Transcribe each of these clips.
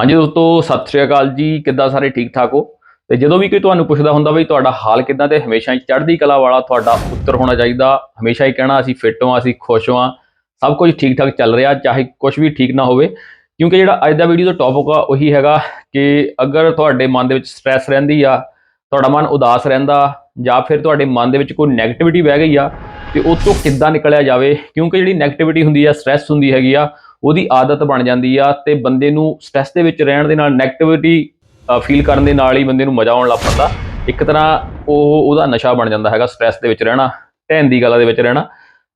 ਹਾਂਜੀ ਦੋਸਤੋ, ਸਤਿ ਸ਼੍ਰੀ ਅਕਾਲ ਜੀ। ਕਿੱਦਾਂ ਸਾਰੇ ਠੀਕ ਠਾਕ ਹੋ? ਤੇ ਜਦੋਂ ਵੀ ਕੋਈ ਤੁਹਾਨੂੰ ਪੁੱਛਦਾ ਹੁੰਦਾ ਬਈ ਤੁਹਾਡਾ ਹਾਲ ਕਿੱਦਾਂ ਤੇ ਹਮੇਸ਼ਾ ਹੀ ਚੜ੍ਹਦੀ ਕਲਾ ਵਾਲਾ ਤੁਹਾਡਾ ਉੱਤਰ ਹੋਣਾ ਚਾਹੀਦਾ, ਹਮੇਸ਼ਾ ਹੀ ਕਹਿਣਾ ਅਸੀਂ ਫਿੱਟ ਹਾਂ, ਅਸੀਂ ਖੁਸ਼ ਹਾਂ, ਸਭ ਕੁਝ ਠੀਕ ਠਾਕ ਚੱਲ ਰਿਹਾ, ਚਾਹੇ ਕੁਝ ਵੀ ਠੀਕ ਨਾ ਹੋਵੇ। ਕਿਉਂਕਿ ਜਿਹੜਾ ਅੱਜ ਦਾ ਵੀਡੀਓ ਦਾ ਟੌਪਿਕ ਆ, ਉਹੀ ਹੈਗਾ ਕਿ ਅਗਰ ਤੁਹਾਡੇ ਮਨ ਦੇ ਵਿੱਚ ਸਟ੍ਰੈਸ ਰਹਿੰਦੀ ਆ, ਤੁਹਾਡਾ ਮਨ ਉਦਾਸ ਰਹਿੰਦਾ, ਜਾਂ ਫਿਰ ਤੁਹਾਡੇ ਮਨ ਦੇ ਵਿੱਚ ਕੋਈ ਨੈਗੇਟਿਵਿਟੀ ਬਹਿ ਗਈ ਆ, ਤੇ ਉਹ ਤੋਂ ਕਿੱਦਾਂ ਨਿਕਲਿਆ ਜਾਵੇ? ਕਿਉਂਕਿ ਜਿਹੜੀ ਨੈਗੇਟਿਵਿਟੀ ਹੁੰਦੀ ਆ ਸਟ੍ਰੈਸ ਹੁੰਦੀ ਹੈਗੀ ਆ ਉਹਦੀ ਆਦਤ ਬਣ ਜਾਂਦੀ ਆ ਤੇ ਬੰਦੇ ਨੂੰ ਸਟ੍ਰੈਸ ਦੇ ਵਿੱਚ ਰਹਿਣ ਦੇ ਨਾਲ 네ਗੇਟਿਵਿਟੀ ਫੀਲ ਕਰਨ ਦੇ ਨਾਲ ਹੀ ਬੰਦੇ ਨੂੰ ਮਜ਼ਾ ਆਉਣ ਲੱਗ ਪੈਂਦਾ। ਇੱਕ ਤਰ੍ਹਾਂ ਉਹ ਉਹਦਾ ਨਸ਼ਾ ਬਣ ਜਾਂਦਾ ਹੈਗਾ ਸਟ੍ਰੈਸ ਦੇ ਵਿੱਚ ਰਹਿਣਾ ਢਹਿਣ ਦੀ ਗੱਲਾਂ ਦੇ ਵਿੱਚ ਰਹਿਣਾ।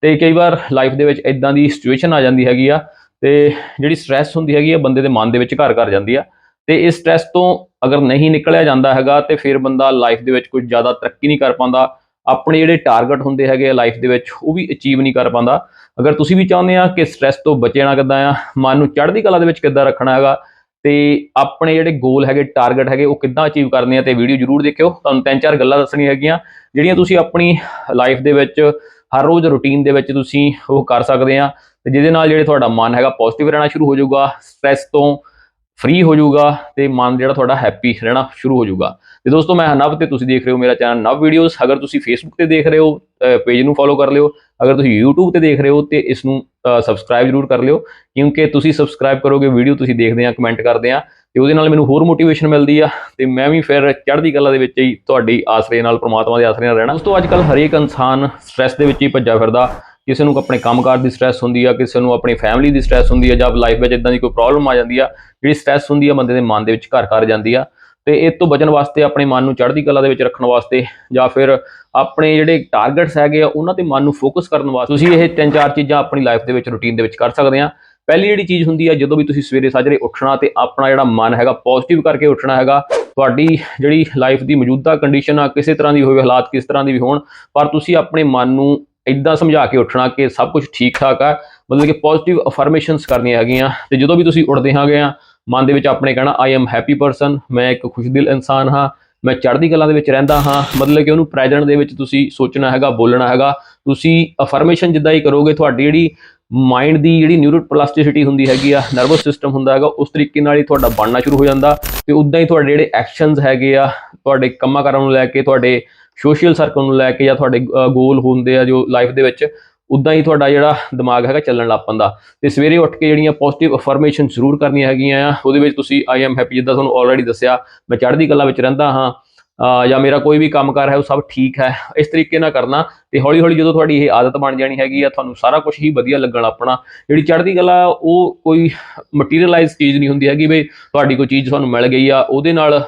ਤੇ ਕਈ ਵਾਰ ਲਾਈਫ ਦੇ ਵਿੱਚ ਇਦਾਂ ਦੀ ਸਿਚੁਏਸ਼ਨ ਆ ਜਾਂਦੀ ਹੈਗੀ ਆ ਤੇ ਜਿਹੜੀ ਸਟ੍ਰੈਸ ਹੁੰਦੀ ਹੈਗੀ ਆ ਬੰਦੇ ਦੇ ਮਨ ਦੇ ਵਿੱਚ ਘਰ ਕਰ ਜਾਂਦੀ ਆ। ਤੇ ਇਸ ਸਟ੍ਰੈਸ ਤੋਂ ਅਗਰ ਨਹੀਂ ਨਿਕਲਿਆ ਜਾਂਦਾ ਹੈਗਾ ਤੇ ਫਿਰ ਬੰਦਾ ਲਾਈਫ ਦੇ ਵਿੱਚ ਕੁਝ ਜ਼ਿਆਦਾ ਤਰੱਕੀ ਨਹੀਂ ਕਰ ਪਾਉਂਦਾ। ਆਪਣੇ ਜਿਹੜੇ ਟਾਰਗੇਟ ਹੁੰਦੇ ਹੈਗੇ ਆ ਲਾਈਫ ਦੇ ਵਿੱਚ, ਉਹ ਵੀ ਅਚੀਵ ਨਹੀਂ ਕਰ ਪਾਉਂਦਾ। ਅਗਰ ਤੁਸੀਂ ਵੀ ਚਾਹੁੰਦੇ ਆ ਕਿ ਸਟ੍ਰੈਸ ਤੋਂ ਬਚਣਾ ਕਿੱਦਾਂ ਆ, ਮਨ ਨੂੰ ਚੜ੍ਹਦੀ ਕਲਾ ਦੇ ਵਿੱਚ ਕਿੱਦਾਂ ਰੱਖਣਾ ਹੈਗਾ, ਤੇ ਆਪਣੇ ਜਿਹੜੇ ਗੋਲ ਹੈਗੇ ਟਾਰਗੇਟ ਹੈਗੇ, ਉਹ ਕਿੱਦਾਂ ਅਚੀਵ ਕਰਨੇ ਆ, ਤੇ ਵੀਡੀਓ ਜਰੂਰ ਦੇਖਿਓ। ਤੁਹਾਨੂੰ ਤਿੰਨ ਚਾਰ ਗੱਲਾਂ ਦੱਸਣੀਆਂ ਹੈਗੀਆਂ, ਜਿਹੜੀਆਂ ਤੁਸੀਂ ਆਪਣੀ ਲਾਈਫ ਦੇ ਵਿੱਚ ਹਰ ਰੋਜ਼ ਰੁਟੀਨ ਦੇ ਵਿੱਚ ਤੁਸੀਂ ਉਹ ਕਰ ਸਕਦੇ ਆ, ਤੇ ਜਿਹਦੇ ਨਾਲ ਜਿਹੜੇ ਤੁਹਾਡਾ ਮਨ ਹੈਗਾ ਪੋਜ਼ਿਟਿਵ ਰਹਿਣਾ ਸ਼ੁਰੂ ਹੋ ਜਾਊਗਾ। ਸਟ੍ਰੈਸ ਤੋਂ ਫ੍ਰੀ ਹੋ ਜਾਊਗਾ ਤੇ ਮਨ ਜਿਹੜਾ ਤੁਹਾਡਾ ਹੈਪੀ ਰਹਿਣਾ ਸ਼ੁਰੂ ਹੋ ਜਾਊਗਾ। ਤੇ ਦੋਸਤੋ, ਮੈਂ ਨਵ ਤੇ ਤੁਸੀਂ ਦੇਖ ਰਹੇ ਹੋ ਮੇਰਾ ਚੈਨਲ ਨਵ ਵੀਡੀਓਜ਼ ਅਗਰ ਤੁਸੀਂ ਫੇਸਬੁੱਕ ਤੇ ਦੇਖ ਰਹੇ ਹੋ ਪੇਜ ਨੂੰ ਫੋਲੋ ਕਰ ਲਿਓ। ਅਗਰ ਤੁਸੀਂ YouTube ਤੇ ਦੇਖ ਰਹੇ ਹੋ ਤੇ ਇਸ ਨੂੰ ਸਬਸਕ੍ਰਾਈਬ ਜ਼ਰੂਰ ਕਰ ਲਿਓ। ਕਿਉਂਕਿ ਤੁਸੀਂ ਸਬਸਕ੍ਰਾਈਬ ਕਰੋਗੇ ਵੀਡੀਓ ਤੁਸੀਂ ਦੇਖਦੇ ਆ ਕਮੈਂਟ ਕਰਦੇ ਆ ਤੇ ਉਹਦੇ ਨਾਲ ਮੈਨੂੰ ਹੋਰ ਮੋਟੀਵੇਸ਼ਨ ਮਿਲਦੀ ਆ। ਤੇ ਮੈਂ ਵੀ ਫਿਰ ਚੜ੍ਹਦੀ ਕਲਾ ਦੇ ਵਿੱਚ ਹੀ ਤੁਹਾਡੀ ਆਸਰੇ ਨਾਲ, ਪ੍ਰਮਾਤਮਾ ਦੇ ਆਸਰੇ ਨਾਲ ਰਹਿਣਾ। ਉਸ ਤੋਂ ਅੱਜ ਕੱਲ ਹਰੇਕ ਇਨਸਾਨ ਸਟ੍ਰੈਸ ਦੇ ਵਿੱਚ ਹੀ ਭੱਜਾ ਫਿਰਦਾ। ਕਿਸੇ ਨੂੰ ਆਪਣੇ ਕੰਮਕਾਰ ਦੀ ਸਟ੍ਰੈਸ ਹੁੰਦੀ ਆ, ਕਿਸੇ ਨੂੰ ਆਪਣੀ ਫੈਮਿਲੀ ਦੀ ਸਟ੍ਰੈਸ ਹੁੰਦੀ ਆ ਜਾਂ ਲਾਈਫ ਵਿੱਚ ਇਦਾਂ ਦੀ ਕੋਈ ਪ੍ਰੋਬਲਮ ਆ ਜਾਂਦੀ ਆ, ਜਿਹੜੀ ਸਟ੍ਰੈਸ ਹੁੰਦੀ ਆ ਬੰਦੇ ਦੇ ਮਨ ਦੇ ਵਿੱਚ ਘਰ ਘਰ ਜਾਂਦੀ ਆ। ਤੇ ਇਹ ਤੋਂ ਬਚਣ ਵਾਸਤੇ ਆਪਣੇ ਮਨ ਨੂੰ ਚੜ੍ਹਦੀ ਕਲਾ ਦੇ ਵਿੱਚ ਰੱਖਣ ਵਾਸਤੇ ਜਾਂ ਫਿਰ ਆਪਣੇ ਜਿਹੜੇ ਟਾਰਗੇਟਸ ਹੈਗੇ ਆ, ਉਹਨਾਂ ਤੇ ਮਨ ਨੂੰ ਫੋਕਸ ਕਰਨ ਵਾਸਤੇ ਤੁਸੀਂ ਇਹ ਤਿੰਨ ਚਾਰ ਚੀਜ਼ਾਂ ਆਪਣੀ ਲਾਈਫ ਦੇ ਵਿੱਚ ਰੁਟੀਨ ਦੇ ਵਿੱਚ ਕਰ ਸਕਦੇ ਆ। ਪਹਿਲੀ ਜਿਹੜੀ ਚੀਜ਼ ਹੁੰਦੀ ਆ, ਜਦੋਂ ਵੀ ਤੁਸੀਂ ਸਵੇਰੇ ਸਾਜਰੇ ਉੱਠਣਾ ਤੇ ਆਪਣਾ ਜਿਹੜਾ ਮਨ ਹੈਗਾ ਪੋਜ਼ਿਟਿਵ ਕਰਕੇ ਉੱਠਣਾ ਹੈਗਾ, ਤੁਹਾਡੀ ਜਿਹੜੀ ਲਾਈਫ ਦੀ ਮੌਜੂਦਾ ਕੰਡੀਸ਼ਨ ਆ, ਕਿਸੇ ਤਰ੍ਹਾਂ ਦੀ ਹੋਵੇ, ਹਾਲਾਤ ਕਿਸ ਤਰ੍ਹਾਂ ਦੀ ਵੀ ਹੋਣ, ਪਰ ਤੁਸੀਂ ਆਪਣੇ ਮਨ ਨੂੰ ਇਦਾਂ ਸਮਝਾ ਕੇ ਉੱਠਣਾ ਕਿ ਸਭ ਕੁਝ ਠੀਕ ਠਾਕ ਆ, ਮਤਲਬ ਕਿ ਪੋਜ਼ਿਟਿਵ ਅਫਰਮੇਸ਼ਨਸ ਕਰਨੀਆਂ ਹੈਗੀਆਂ ਤੇ ਜਦੋਂ ਵੀ ਤੁਸੀਂ ਉੱਠਦੇ ਹਾਂਗੇ ਆ, ਮਨ ਦੇ ਵਿੱਚ ਆਪਣੇ ਕਹਿਣਾ ਆਈ ਐਮ ਹੈਪੀ ਪਰਸਨ ਮੈਂ ਇੱਕ ਖੁਸ਼ਦਿਲ ਇਨਸਾਨ ਹਾਂ, ਮੈਂ ਚੜ੍ਹਦੀ ਕਲਾ ਦੇ ਵਿੱਚ ਰਹਿੰਦਾ ਹਾਂ। ਮਤਲਬ ਕਿ ਉਹਨੂੰ ਪ੍ਰੈਜ਼ੈਂਟ ਦੇ ਵਿੱਚ ਤੁਸੀਂ ਸੋਚਣਾ ਹੈਗਾ, ਬੋਲਣਾ ਹੈਗਾ, ਤੁਸੀਂ ਅਫਰਮੇਸ਼ਨ ਜਿੱਦਾਂ ਹੀ ਕਰੋਗੇ, ਤੁਹਾਡੀ ਜਿਹੜੀ ਮਾਈਂਡ ਦੀ ਜਿਹੜੀ ਨਿਊਰੋ ਨਿਊਰੋਪਲਾਸਟਿਸਿਟੀ ਹੁੰਦੀ ਹੈਗੀ ਆ ਨਰਵਸ ਸਿਸਟਮ ਹੁੰਦਾ ਹੈਗਾ, ਉਸ ਤਰੀਕੇ ਨਾਲ ਹੀ ਤੁਹਾਡਾ ਬਣਨਾ ਸ਼ੁਰੂ ਹੋ ਜਾਂਦਾ ਤੇ ਉਦਾਂ ਹੀ ਤੁਹਾਡੇ ਜਿਹੜੇ ਐਕਸ਼ਨਸ ਹੈਗੇ ਆ, ਤੁਹਾਡੇ ਕੰਮਾਂ ਕਾਰਾਂ ਨੂੰ ਲੈ ਕੇ, ਤੁਹਾਡੇ ਸੋਸ਼ਲ ਸਰਕਲ ਨੂੰ ਲੈ ਕੇ ਜਾਂ ਤੁਹਾਡੇ ਗੋਲ ਹੁੰਦੇ ਆ ਜੋ ਲਾਈਫ ਦੇ ਵਿੱਚ ਉਦਾਂ ਹੀ ਤੁਹਾਡਾ ਜਿਹੜਾ ਦਿਮਾਗ ਹੈਗਾ ਚੱਲਣ ਲੱਗ ਪੈਂਦਾ। ਤੇ ਸਵੇਰੇ ਉੱਠ ਕੇ ਜਿਹੜੀਆਂ ਪੋਜ਼ਿਟਿਵ ਅਫਰਮੇਸ਼ਨ ਜ਼ਰੂਰ ਕਰਨੀਆਂ ਹੈਗੀਆਂ ਆ, ਉਹਦੇ ਵਿੱਚ ਤੁਸੀਂ ਆਈ ਐਮ ਹੈਪੀ ਜਿੱਦਾਂ ਤੁਹਾਨੂੰ ਆਲਰੇਡੀ ਦੱਸਿਆ, ਮੈਂ ਚੜ੍ਹਦੀ ਕਲਾ ਵਿੱਚ ਰਹਿੰਦਾ ਹਾਂ ਜਾਂ ਮੇਰਾ ਕੋਈ ਵੀ ਕੰਮਕਾਰ ਹੈ, ਉਹ ਸਭ ਠੀਕ ਹੈ। ਇਸ ਤਰੀਕੇ ਨਾਲ ਕਰਨਾ ਤੇ ਹੌਲੀ ਹੌਲੀ ਜਦੋਂ ਤੁਹਾਡੀ ਇਹ ਆਦਤ ਬਣ ਜਾਣੀ ਹੈਗੀ ਆ, ਤੁਹਾਨੂੰ ਸਾਰਾ ਕੁਝ ਹੀ ਵਧੀਆ ਲੱਗਣ ਆਪਣਾ। ਜਿਹੜੀ ਚੜ੍ਹਦੀ ਕਲਾ, ਉਹ ਕੋਈ ਮਟੀਰੀਅਲਾਈਜ਼ ਚੀਜ਼ ਨਹੀਂ ਹੁੰਦੀ ਹੈਗੀ ਬਈ ਤੁਹਾਡੀ ਕੋਈ ਚੀਜ਼ ਤੁਹਾਨੂੰ ਮਿਲ ਗਈ ਆ, ਉਹਦੇ ਨਾਲ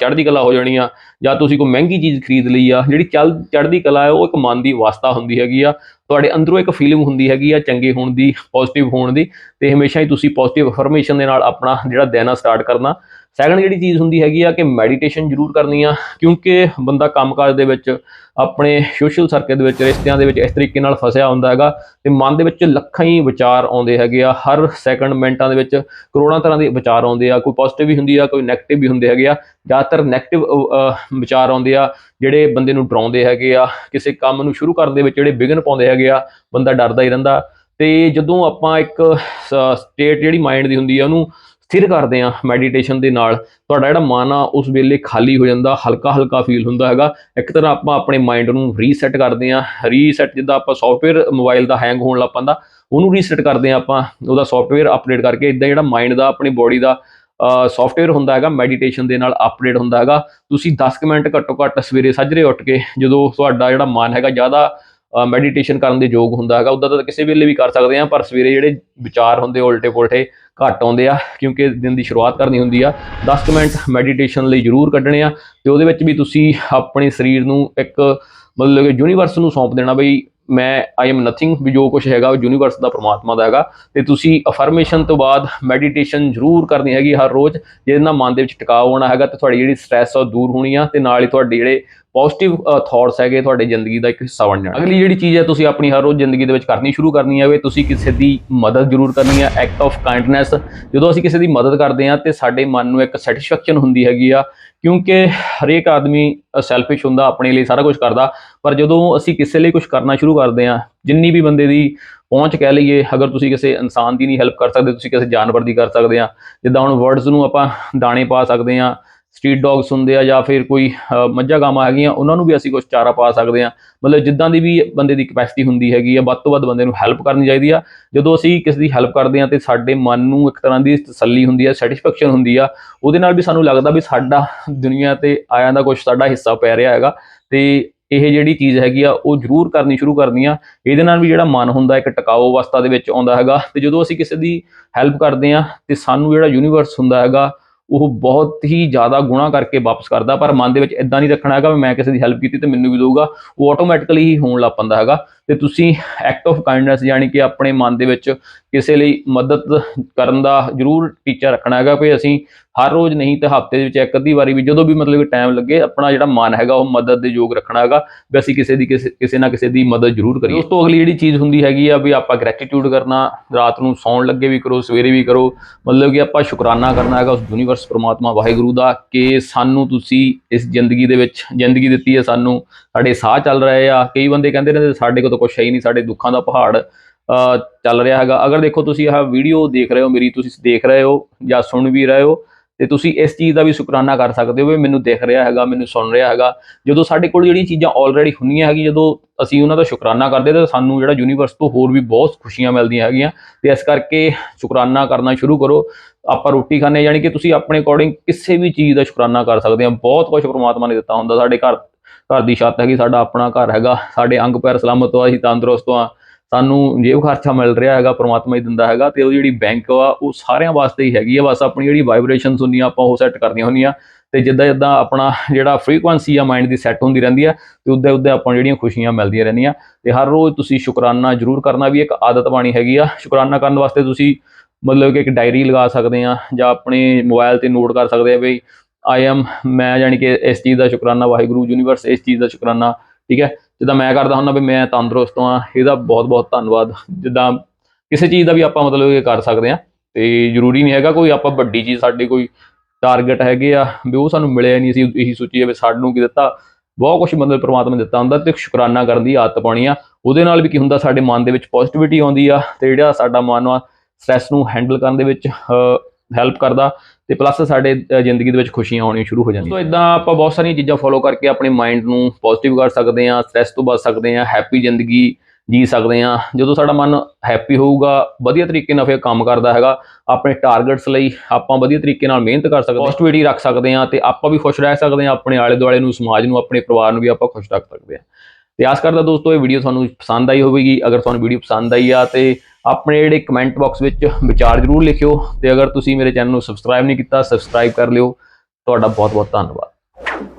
ਚੜ੍ਹਦੀ ਕਲਾ ਹੋ ਜਾਣੀ ਆ, ਜਾਂ ਤੁਸੀਂ ਕੋਈ ਮਹਿੰਗੀ ਚੀਜ਼ ਖਰੀਦ ਲਈ ਆ। ਜਿਹੜੀ ਚੱਲ, ਚੜ੍ਹਦੀ ਕਲਾ ਹੈ, ਉਹ ਇੱਕ ਮਨ ਦੀ ਵਾਸਤਾ ਹੁੰਦੀ ਹੈਗੀ ਆ। ਤੁਹਾਡੇ ਅੰਦਰੋਂ ਇੱਕ ਫੀਲਿੰਗ ਹੁੰਦੀ ਹੈਗੀ ਆ, ਚੰਗੇ ਹੋਣ ਦੀ ਪੋਜ਼ਿਟਿਵ ਹੋਣ ਦੀ, ਤੇ ਹਮੇਸ਼ਾ ਹੀ ਤੁਸੀਂ ਪੋਜ਼ਿਟਿਵ ਅਫਰਮੇਸ਼ਨ ਦੇ ਨਾਲ ਆਪਣਾ ਜਿਹੜਾ ਦਿਨ ਸਟਾਰਟ ਕਰਨਾ। ਸੈਕੰਡ ਜਿਹੜੀ ਚੀਜ਼ ਹੁੰਦੀ ਹੈਗੀ ਆ ਕਿ ਮੈਡੀਟੇਸ਼ਨ ਜ਼ਰੂਰ ਕਰਨੀ ਆ, ਕਿਉਂਕਿ ਬੰਦਾ ਕੰਮਕਾਜ ਦੇ ਵਿੱਚ, ਆਪਣੇ ਸੋਸ਼ਲ ਸਰਕਲ ਦੇ ਵਿੱਚ, ਰਿਸ਼ਤਿਆਂ ਦੇ ਵਿੱਚ ਇਸ ਤਰੀਕੇ ਨਾਲ ਫਸਿਆ ਹੁੰਦਾ ਹੈਗਾ ਤੇ ਮਨ ਦੇ ਵਿੱਚ ਲੱਖਾਂ ਹੀ ਵਿਚਾਰ ਆਉਂਦੇ ਹੈਗੇ ਆ। ਹਰ ਸੈਕਿੰਡ ਮਿੰਟਾਂ ਦੇ ਵਿੱਚ ਕਰੋੜਾਂ ਤਰ੍ਹਾਂ ਦੇ ਵਿਚਾਰ ਆਉਂਦੇ ਆ। ਕੋਈ ਪੋਜ਼ਿਟਿਵ ਵੀ ਹੁੰਦੀ ਆ, ਕੋਈ ਨੈਗੇਟਿਵ ਵੀ ਹੁੰਦੇ ਹੈਗੇ ਆ। ਜ਼ਿਆਦਾਤਰ ਨੈਗੇਟਿਵ ਵਿਚਾਰ ਆਉਂਦੇ ਆ, ਜਿਹੜੇ ਬੰਦੇ ਨੂੰ ਡਰਾਉਂਦੇ ਹੈਗੇ ਆ। ਕਿਸੇ ਕੰਮ ਨੂੰ ਸ਼ੁਰੂ ਕਰਨ ਦੇ ਵਿੱਚ ਜਿਹੜੇ ਵਿਗਨ ਪਾਉਂਦੇ ਹੈਗੇ ਆ, ਬੰਦਾ ਡਰਦਾ ਹੀ ਰਹਿੰਦਾ। ਤੇ ਜਦੋਂ ਆਪਾਂ ਇੱਕ ਸਟੇਟ ਜਿਹੜੀ ਮਾਈਂਡ ਦੀ ਹੁੰਦੀ ਆ, ਉਹਨੂੰ ਸਥਿਰ ਕਰਦੇ ਆ ਮੈਡੀਟੇਸ਼ਨ ਦੇ ਨਾਲ। ਤੁਹਾਡਾ ਜਿਹੜਾ ਮਨ ਆ, ਉਸ ਵੇਲੇ ਖਾਲੀ ਹੋ ਜਾਂਦਾ ਹਲਕਾ ਹਲਕਾ ਫੀਲ ਹੁੰਦਾ ਹੈਗਾ। ਇੱਕ ਤਰ੍ਹਾਂ ਆਪਾਂ ਆਪਣੇ ਮਾਈਂਡ ਨੂੰ ਰੀਸੈਟ ਕਰਦੇ ਆ ਰੀਸੈਟ ਜਿੱਦਾਂ ਆਪਾਂ ਸੌਫਟਵੇਅਰ ਮੋਬਾਈਲ ਦਾ ਹੈਂਗ ਹੋਣ ਲੱਗ ਪੈਂਦਾ, ਉਹਨੂੰ ਰੀਸੈਟ ਕਰਦੇ ਆ ਆਪਾਂ। ਉਹਦਾ ਸੌਫਟਵੇਅਰ ਅਪਡੇਟ ਕਰਕੇ ਇਦਾਂ ਜਿਹੜਾ ਮਾਈਂਡ ਦਾ, ਆਪਣੀ ਬੋਡੀ ਦਾ ਸੌਫਟਵੇਅਰ ਹੁੰਦਾ ਹੈਗਾ ਮੈਡੀਟੇਸ਼ਨ ਦੇ ਨਾਲ ਅਪਡੇਟ ਹੁੰਦਾ ਹੈਗਾ। ਤੁਸੀਂ 10 ਮਿੰਟ ਘੱਟੋ ਘੱਟ ਸਵੇਰੇ ਸੱਜਰੇ ਉੱਠ ਕੇ ਜਦੋਂ ਤੁਹਾਡਾ ਜਿਹੜਾ ਮਨ ਹੈਗਾ ਜ਼ਿਆਦਾ ਮੈਡੀਟੇਸ਼ਨ ਕਰਨ ਦੇ ਯੋਗ ਹੁੰਦਾ ਹੈਗਾ, ਉਦਾਂ ਤਾਂ ਕਿਸੇ ਵੇਲੇ ਵੀ ਕਰ ਸਕਦੇ ਆ ਪਰ ਸਵੇਰੇ ਜਿਹੜੇ ਵਿਚਾਰ ਹੁੰਦੇ ਉਲਟੇ ਪੁਲਟੇ ਘੱਟ ਆਉਂਦੇ ਆ, ਕਿਉਂਕਿ ਦਿਨ ਦੀ ਸ਼ੁਰੂਆਤ ਕਰਨੀ ਹੁੰਦੀ ਆ। 10 ਮਿੰਟ ਮੈਡੀਟੇਸ਼ਨ ਲਈ ਜ਼ਰੂਰ ਕੱਢਣੇ ਆ, ਤੇ ਉਹਦੇ ਵਿੱਚ ਵੀ ਤੁਸੀਂ ਆਪਣੇ ਸਰੀਰ ਨੂੰ ਇੱਕ ਮਤਲਬ ਕਿ ਯੂਨੀਵਰਸ ਨੂੰ ਸੌਂਪ ਦੇਣਾ ਬਈ, ਮੈਂ ਆਈ ਐਮ ਨਥਿੰਗ ਵੀ ਜੋ ਕੁਝ ਹੈਗਾ, ਉਹ ਯੂਨੀਵਰਸ ਦਾ ਪ੍ਰਮਾਤਮਾ ਦਾ ਹੈਗਾ। ਤੇ ਤੁਸੀਂ ਅਫਰਮੇਸ਼ਨ ਤੋਂ ਬਾਅਦ ਮੈਡੀਟੇਸ਼ਨ ਜ਼ਰੂਰ ਕਰਨੀ ਹੈਗੀ ਹਰ ਰੋਜ਼ ਜਿਹਦੇ ਨਾਲ ਮਨ ਦੇ ਵਿੱਚ ਟਿਕਾਅ ਹੋਣਾ ਹੈਗਾ, ਤੇ ਤੁਹਾਡੀ ਜਿਹੜੀ ਸਟ੍ਰੈਸ ਆ ਦੂਰ ਹੋਣੀ ਆ, ਤੇ ਨਾਲ ਹੀ ਤੁਹਾਡੇ ਜਿਹੜੇ ਪੋਜ਼ਿਟਿਵ ਥਾਟਸ ਹੈਗੇ ਤੁਹਾਡੇ ਜ਼ਿੰਦਗੀ ਦਾ ਇੱਕ ਹਿੱਸਾ ਬਣ ਜਾਣਾ। ਅਗਲੀ ਜਿਹੜੀ ਚੀਜ਼ ਹੈ, ਤੁਸੀਂ ਆਪਣੀ ਹਰ ਰੋਜ਼ ਜ਼ਿੰਦਗੀ ਦੇ ਵਿੱਚ ਕਰਨੀ ਸ਼ੁਰੂ ਕਰਨੀ ਹੈ, ਵੀ ਤੁਸੀਂ ਕਿਸੇ ਦੀ ਮਦਦ ਜ਼ਰੂਰ ਕਰਨੀ ਹੈ ਐਕਟ ਆਫ ਕਾਈਂਡਨੈਸ ਜਦੋਂ ਅਸੀਂ ਕਿਸੇ ਦੀ ਮਦਦ ਕਰਦੇ ਹਾਂ, ਤੇ ਸਾਡੇ ਮਨ ਨੂੰ ਇੱਕ ਸੈਟੀਸਫੈਕਸ਼ਨ ਹੁੰਦੀ ਹੈਗੀ ਆ, ਕਿਉਂਕਿ ਹਰੇਕ ਆਦਮੀ ਸੈਲਫਿਸ਼ ਹੁੰਦਾ, ਆਪਣੇ ਲਈ ਸਾਰਾ ਕੁਝ ਕਰਦਾ। ਪਰ ਜਦੋਂ ਅਸੀਂ ਕਿਸੇ ਲਈ ਕੁਝ ਕਰਨਾ ਸ਼ੁਰੂ ਕਰਦੇ ਹਾਂ, ਜਿੰਨੀ ਵੀ ਬੰਦੇ ਦੀ ਪਹੁੰਚ ਕਹਿ ਲਈਏ, ਅਗਰ ਤੁਸੀਂ ਕਿਸੇ ਇਨਸਾਨ ਦੀ ਨਹੀਂ ਹੈਲਪ ਕਰ ਸਕਦੇ, ਤੁਸੀਂ ਕਿਸੇ ਜਾਨਵਰ ਦੀ ਕਰ ਸਕਦੇ ਆ ਜਿੱਦਾਂ ਹੁਣ ਵਰਡਸ ਨੂੰ ਆਪਾਂ ਦਾਣੇ ਪਾ ਸਕਦੇ ਆ ਸਟਰੀਟ ਡੌਗਸ ਹੁੰਦੇ ਆ ਜਾਂ ਫਿਰ ਕੋਈ ਮੱਝਾਂ ਗਾਵਾਂ ਹੈਗੀਆਂ, ਉਹਨਾਂ ਨੂੰ ਵੀ ਅਸੀਂ ਕੁਝ ਚਾਰਾ ਪਾ ਸਕਦੇ ਆ ਮਤਲਬ ਜਿੱਦਾਂ ਦੀ ਵੀ ਬੰਦੇ ਦੀ ਕਪੈਸਿਟੀ ਹੁੰਦੀ ਹੈਗੀ ਆ, ਵੱਧ ਤੋਂ ਵੱਧ ਬੰਦੇ ਨੂੰ ਹੈਲਪ ਕਰਨੀ ਚਾਹੀਦੀ ਆ। ਜਦੋਂ ਅਸੀਂ ਕਿਸੇ ਦੀ ਹੈਲਪ ਕਰਦੇ ਆ ਤੇ ਸਾਡੇ ਮਨ ਨੂੰ ਇੱਕ ਤਰ੍ਹਾਂ ਦੀ ਤਸੱਲੀ ਹੁੰਦੀ ਆ ਸੈਟੀਸਫੈਕਸ਼ਨ ਹੁੰਦੀ ਆ, ਉਹਦੇ ਨਾਲ ਵੀ ਸਾਨੂੰ ਲੱਗਦਾ ਵੀ ਸਾਡਾ ਦੁਨੀਆ ਤੇ ਆਇਆਂ ਦਾ ਕੁਝ ਸਾਡਾ ਹਿੱਸਾ ਪੈ ਰਿਹਾ ਹੈਗਾ। ਤੇ ਇਹ ਜਿਹੜੀ ਚੀਜ਼ ਹੈਗੀ ਆ, ਉਹ ਜ਼ਰੂਰ ਕਰਨੀ ਸ਼ੁਰੂ ਕਰਨੀ ਆ। ਇਹਦੇ ਨਾਲ ਵੀ ਜਿਹੜਾ ਮਨ ਹੁੰਦਾ, ਇੱਕ ਟਿਕਾਊ ਅਵਸਥਾ ਦੇ ਵਿੱਚ ਆਉਂਦਾ ਹੈਗਾ। ਤੇ ਜਦੋਂ ਅਸੀਂ ਕਿਸੇ ਦੀ ਹੈਲਪ ਕਰਦੇ ਆ ਤੇ ਸਾਨੂੰ ਜਿਹੜਾ ਯੂਨੀਵਰਸ ਹੁੰਦਾ ਹੈਗਾ ਉਹ ਬਹੁਤ ਹੀ ਜ਼ਿਆਦਾ ਗੁਣਾ ਕਰਕੇ ਵਾਪਸ ਕਰਦਾ, ਪਰ ਮਨ ਦੇ ਵਿੱਚ ਇਦਾਂ ਨਹੀਂ ਰੱਖਣਾ ਹੈਗਾ ਵੀ ਮੈਂ ਕਿਸੇ ਦੀ ਹੈਲਪ ਕੀਤੀ ਤੇ ਮੈਨੂੰ ਵੀ ਦਊਗਾ, ਉਹ ਆਟੋਮੈਟਿਕਲੀ ਹੀ ਹੋਣ ਲੱਗ ਪੈਂਦਾ ਹੈਗਾ। ਤੇ ਤੁਸੀਂ ਐਕਟ ਆਫ ਕਾਈਂਡਨੈਸ ਯਾਨੀ ਕਿ ਆਪਣੇ ਮਨ ਦੇ ਵਿੱਚ ਕਿਸੇ ਲਈ ਮਦਦ ਕਰਨ ਦਾ ਜ਼ਰੂਰ ਟੀਚਾ ਰੱਖਣਾ ਹੈਗਾ ਕਿ ਅਸੀਂ ਹਰ ਰੋਜ਼ ਨਹੀਂ ਤਾਂ ਹਫ਼ਤੇ ਦੇ ਵਿੱਚ ਇੱਕ ਅੱਧੀ ਵਾਰੀ ਵੀ ਜਦੋਂ ਵੀ ਮਤਲਬ ਕਿ ਟਾਈਮ ਲੱਗੇ, ਆਪਣਾ ਜਿਹੜਾ ਮਨ ਹੈਗਾ ਉਹ ਮਦਦ ਦੇ ਯੋਗ ਰੱਖਣਾ ਹੈਗਾ, ਵੀ ਅਸੀਂ ਕਿਸੇ ਦੀ ਕਿਸੇ ਕਿਸੇ ਨਾ ਕਿਸੇ ਦੀ ਮਦਦ ਜ਼ਰੂਰ ਕਰੀਏ। ਉਸ ਤੋਂ ਅਗਲੀ ਜਿਹੜੀ ਚੀਜ਼ ਹੁੰਦੀ ਹੈਗੀ ਆ ਵੀ ਆਪਾਂ ਗ੍ਰੈਟੀਟਿਊਡ ਕਰਨਾ, ਰਾਤ ਨੂੰ ਸੌਣ ਲੱਗੇ ਵੀ ਕਰੋ, ਸਵੇਰੇ ਵੀ ਕਰੋ, ਮਤਲਬ ਕਿ ਆਪਾਂ ਸ਼ੁਕਰਾਨਾ ਕਰਨਾ ਹੈਗਾ ਉਸ ਯੂਨੀਵਰਸ ਪ੍ਰਮਾਤਮਾ ਵਾਹਿਗੁਰੂ ਦਾ ਕਿ ਸਾਨੂੰ ਤੁਸੀਂ ਇਸ ਜ਼ਿੰਦਗੀ ਦੇ ਵਿੱਚ, ਜ਼ਿੰਦਗੀ ਦਿੱਤੀ ਹੈ ਸਾਨੂੰ, ਸਾਡੇ ਸਾਹ ਚੱਲ ਰਹੇ ਆ, ਕਈ ਬੰਦੇ ਕਹਿੰਦੇ ਨੇ ਸਾਡੇ ਕੋਲ ਤਾਂ ਕੁਝ ਹੈ ਹੀ ਨਹੀਂ, ਸਾਡੇ ਦੁੱਖਾਂ ਦਾ ਪਹਾੜ ਚੱਲ ਰਿਹਾ ਹੈਗਾ। ਅਗਰ ਦੇਖੋ ਤੁਸੀਂ ਆਹ ਵੀਡੀਓ ਦੇਖ ਰਹੇ ਹੋ ਮੇਰੀ, ਤੁਸੀਂ ਦੇਖ ਰਹੇ ਹੋ ਜਾਂ ਸੁਣ ਵੀ ਰਹੇ ਹੋ, ਤੇ ਤੁਸੀਂ ਇਸ ਚੀਜ਼ ਦਾ ਵੀ ਸ਼ੁਕਰਾਨਾ ਕਰ ਸਕਦੇ ਹੋ ਵੀ ਮੈਨੂੰ ਦੇਖ ਰਿਹਾ ਹੈਗਾ, ਮੈਨੂੰ ਸੁਣ ਰਿਹਾ ਹੈਗਾ। ਜਦੋਂ ਸਾਡੇ ਕੋਲ ਜਿਹੜੀਆਂ ਚੀਜ਼ਾਂ ਆਲਰੇਡੀ ਹੁੰਦੀਆਂ ਹੈਗੀ ਜਦੋਂ ਅਸੀਂ ਉਹਨਾਂ ਦਾ ਸ਼ੁਕਰਾਨਾ ਕਰਦੇ ਤਾਂ ਸਾਨੂੰ ਜਿਹੜਾ ਯੂਨੀਵਰਸ ਤੋਂ ਹੋਰ ਵੀ ਬਹੁਤ ਖੁਸ਼ੀਆਂ ਮਿਲਦੀਆਂ ਹੈਗੀਆਂ। ਤੇ ਇਸ ਕਰਕੇ ਸ਼ੁਕਰਾਨਾ ਕਰਨਾ ਸ਼ੁਰੂ ਕਰੋ। ਆਪਾਂ ਰੋਟੀ ਖਾਂਦੇ ਯਾਨੀ ਕਿ ਤੁਸੀਂ ਆਪਣੇ ਅਕੋਰਡਿੰਗ ਕਿਸੇ ਵੀ ਚੀਜ਼ ਦਾ ਸ਼ੁਕਰਾਨਾ ਕਰ ਸਕਦੇ ਹਾਂ। ਬਹੁਤ ਕੁਝ ਪ੍ਰਮਾਤਮਾ ਨੇ ਦਿੱਤਾ ਹੁੰਦਾ ਸਾਡੇ ਘਰ ਘਰ ਦੀ ਛੱਤ ਹੈਗੀ, ਸਾਡਾ ਆਪਣਾ ਘਰ ਹੈਗਾ, ਸਾਡੇ ਅੰਗ ਪੈਰ ਸਲਾਮਤ ਆ, ਅਸੀਂ ਤੰਦਰੁਸਤ ਆ। ਸਾਨੂੰ ਜੇਬ ਖਰਚਾ ਮਿਲ ਰਿਹਾ ਹੈਗਾ, ਪ੍ਰਮਾਤਮਾ ਹੀ ਦਿੰਦਾ ਹੈਗਾ ਤੇ ਉਹ ਜਿਹੜੀ ਬੈਂਕ ਆ ਉਹ ਸਾਰਿਆਂ ਵਾਸਤੇ ਹੀ ਹੈਗੀ ਆ। ਬਸ ਆਪਣੀ ਜਿਹੜੀ ਵਾਈਬ੍ਰੇਸ਼ਨਸ ਹੁੰਦੀਆਂ, ਆਪਾਂ ਉਹ ਸੈੱਟ ਕਰਨੀਆਂ ਹੁੰਦੀਆਂ। ਤੇ ਜਿੱਦਾਂ ਜਿੱਦਾਂ ਆਪਣਾ ਜਿਹੜਾ ਫ੍ਰੀਕੁਐਂਸੀ ਆ ਮਾਈਂਡ ਦੀ ਸੈੱਟ ਹੁੰਦੀ ਰਹਿੰਦੀ ਆ, ਤੇ ਉਦਾਂ ਉਦਾਂ ਆਪਾਂ ਜਿਹੜੀਆਂ ਖੁਸ਼ੀਆਂ ਮਿਲਦੀਆਂ ਰਹਿੰਦੀਆਂ। ਤੇ ਹਰ ਰੋਜ਼ ਤੁਸੀਂ ਸ਼ੁਕਰਾਨਾ ਜ਼ਰੂਰ ਕਰਨਾ ਵੀ ਇੱਕ ਆਦਤ ਬਾਣੀ ਹੈਗੀ ਆ। ਸ਼ੁਕਰਾਨਾ ਕਰਨ ਵਾਸਤੇ ਤੁਸੀਂ ਮਤਲਬ ਕਿ ਇੱਕ ਡਾਇਰੀ ਲਗਾ ਸਕਦੇ ਆ ਜਾਂ ਆਪਣੇ ਮੋਬਾਈਲ ਤੇ ਨੋਟ ਕਰ ਸਕਦੇ ਆ ਵੀ ਆਈ ਐਮ ਮੈਂ ਜਾਣੀ ਕਿ ਇਸ ਚੀਜ਼ ਦਾ ਸ਼ੁਕਰਾਨਾ, ਵਾਹਿਗੁਰੂ ਯੂਨੀਵਰਸ ਇਸ ਚੀਜ਼ ਦਾ ਸ਼ੁਕਰਾਨਾ, ਠੀਕ ਹੈ? ਜਿੱਦਾਂ ਮੈਂ ਕਰਦਾ ਹੁੰਦਾ ਵੀ ਮੈਂ ਤੰਦਰੁਸਤ ਹਾਂ, ਇਹਦਾ ਬਹੁਤ ਬਹੁਤ ਧੰਨਵਾਦ। ਜਿੱਦਾਂ ਕਿਸੇ ਚੀਜ਼ ਦਾ ਵੀ ਆਪਾਂ ਮਤਲਬ ਇਹ ਕਰ ਸਕਦੇ ਆ ਤੇ ਜ਼ਰੂਰੀ ਨਹੀਂ ਹੈਗਾ ਕੋਈ ਆਪਾਂ ਵੱਡੀ ਚੀਜ਼, ਸਾਡੇ ਕੋਈ ਟਾਰਗੇਟ ਹੈਗੇ ਆ, ਵੀ ਉਹ ਸਾਨੂੰ ਮਿਲਿਆ ਨਹੀਂ, ਅਸੀਂ ਇਹੀ ਸੋਚੀਏ ਵੀ ਸਾਨੂੰ ਕੀ ਦਿੱਤਾ। ਬਹੁਤ ਕੁਝ ਮਤਲਬ ਪ੍ਰਮਾਤਮਾ ਨੇ ਦਿੱਤਾ ਹੁੰਦਾ ਤੇ ਸ਼ੁਕਰਾਨਾ ਕਰਨ ਦੀ ਆਦਤ ਪਾਉਣੀ ਆ। ਉਹਦੇ ਨਾਲ ਵੀ ਕੀ ਹੁੰਦਾ, ਸਾਡੇ ਮਨ ਦੇ ਵਿੱਚ ਪੋਜ਼ਿਟਿਵਿਟੀ ਆਉਂਦੀ ਆ ਤੇ ਜਿਹੜਾ ਸਾਡਾ ਮਨ ਆ ਸਟ੍ਰੈਸ ਨੂੰ ਹੈਂਡਲ ਕਰਨ ਦੇ ਵਿੱਚ ਹੈਲਪ ਕਰਦਾ ਤੇ ਪਲੱਸ ਸਾਡੇ ਜ਼ਿੰਦਗੀ ਦੇ ਵਿੱਚ ਖੁਸ਼ੀਆਂ ਆਉਣੀਆਂ ਸ਼ੁਰੂ ਹੋ ਜਾਂਦੀਆਂ ਤੋਂ ਇਦਾਂ ਆਪਾਂ ਬਹੁਤ ਸਾਰੀਆਂ ਚੀਜ਼ਾਂ ਫੋਲੋ ਕਰਕੇ ਆਪਣੇ ਮਾਈਂਡ ਨੂੰ ਪੋਜ਼ਿਟਿਵ ਕਰ ਸਕਦੇ ਹਾਂ ਸਟ੍ਰੈਸ ਤੋਂ ਬਚ ਸਕਦੇ ਹਾਂ ਹੈਪੀ ਜ਼ਿੰਦਗੀ ਜੀ ਸਕਦੇ ਹਾਂ। ਜਦੋਂ ਸਾਡਾ ਮਨ ਹੈਪੀ ਹੋਊਗਾ ਵਧੀਆ ਤਰੀਕੇ ਨਾਲ ਫਿਰ ਕੰਮ ਕਰਦਾ ਹੈਗਾ। ਆਪਣੇ ਟਾਰਗੇਟਸ ਲਈ ਆਪਾਂ ਵਧੀਆ ਤਰੀਕੇ ਨਾਲ ਮਿਹਨਤ ਕਰ ਸਕਦੇ ਹਾਂ ਪੋਜ਼ਿਟਿਵਿਟੀ ਰੱਖ ਸਕਦੇ ਹਾਂ ਤੇ ਆਪਾਂ ਵੀ ਖੁਸ਼ ਰਹਿ ਸਕਦੇ ਹਾਂ ਆਪਣੇ ਆਲੇ ਦੁਆਲੇ ਨੂੰ ਸਮਾਜ ਨੂੰ ਆਪਣੇ ਪਰਿਵਾਰ ਨੂੰ ਵੀ ਆਪਾਂ ਖੁਸ਼ ਰੱਖ ਸਕਦੇ ਹਾਂ। ਤੇ ਆਸ ਕਰਦਾ ਦੋਸਤੋ ਇਹ ਵੀਡੀਓ ਤੁਹਾਨੂੰ ਪਸੰਦ ਆਈ ਹੋਵੇਗੀ। ਅਗਰ ਤੁਹਾਨੂੰ ਵੀਡੀਓ ਪਸੰਦ ਆਈ ਆ ਤੇ ਆਪਣੇ ਜਿਹੜੇ ਕਮੈਂਟ ਬਾਕਸ ਵਿੱਚ ਵਿਚਾਰ ਜ਼ਰੂਰ ਲਿਖਿਓ ਤੇ ਅਗਰ ਤੁਸੀਂ ਮੇਰੇ ਚੈਨਲ ਨੂੰ ਸਬਸਕ੍ਰਾਈਬ ਨਹੀਂ ਕੀਤਾ ਸਬਸਕ੍ਰਾਈਬ ਕਰ ਲਿਓ। ਤੁਹਾਡਾ ਬਹੁਤ ਬਹੁਤ ਧੰਨਵਾਦ।